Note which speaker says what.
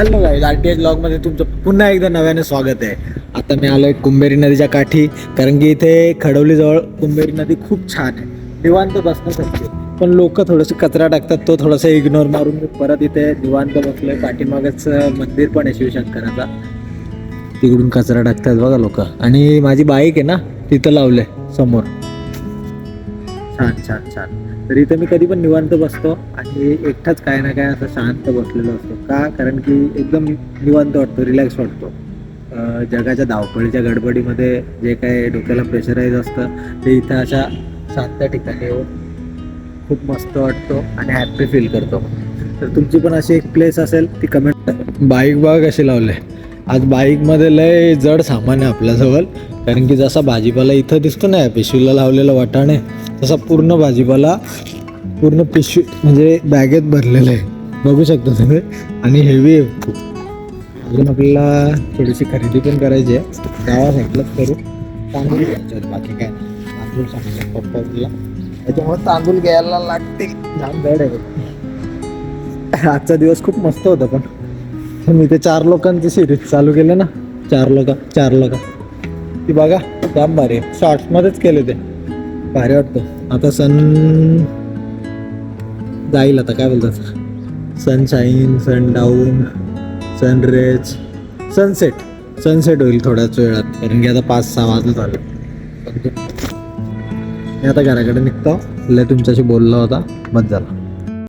Speaker 1: Hello guys R T H ब्लॉगमध्ये तुमचं पुन्हा एकदा नव्याने स्वागत आहे. आता मी आलो आहे कुंभेरी नदीच्या काठी कारण की इथे खडवलीजवळ कुंभेरी नदी खूप छान आहे. निवांत बसण्यासाठी पण लोक थोडंसं कचरा टाकतात तो थोडासा इग्नोर मारून मी परत इथे निवांत बसलोय. पाठीमागच मंदिर पण आहे शिवशंकराचा. तिकडून कचरा टाकतात बघा लोक. आणि माझी बाईक आहे ना तिथं लावलंय समोर. छान छान छान. तर इथं मी कधी पण निवांत बसतो आणि एकटाच काय ना काय असं शांत बसलेलो असतो. का? कारण की एकदम निवांत वाटतो रिलॅक्स वाटतो. जगाच्या धावपळीच्या गडबडीमध्ये जे काय डोक्याला प्रेशराईज असतं ते इथं अशा शांत ठिकाणी येऊन खूप मस्त वाटतो आणि हॅप्पी फील करतो. तर तुमची पण अशी एक प्लेस असेल ती कमेंट बाईक बाग अशी लावले. आज बाईकमध्ये लय जड सामान आहे आपल्याजवळ. कारण की जसा भाजीपाला इथं दिसतो ना पिशवीला लावलेला वाटाणे तसा पूर्ण भाजीपाला पूर्ण पिशवी म्हणजे बॅगेत भरलेलं आहे. बघू शकता तुम्ही. आणि हेवी आहे खूप. अजून आपल्याला थोडीशी खरेदी पण करायची आहे. गावा साईडलाच करू. तांदूळ घ्यायचे आहेत, बाकी काय तांदूळ सांगितलं. पप्पा त्याच्यामुळे तांदूळ घ्यायला लागतील. छान बॅड आहे आजचा दिवस खूप मस्त होता पण. मी ते चार लोकांची सिरीज चालू केलं ना. चार लोक चार लोक. ती बघा जाम भारी आहे. शॉर्ट्समध्येच केले ते. भारी वाटतं. आता सन जाईल आता काय बोलतात? Sunshine sundown sunrise sunset sunset होईल थोड्याच वेळात कारण की आता पाच सहा वाजले झाले. मी आता घराकडे निघतो. लय तुमच्याशी बोलला होता. बस झाला.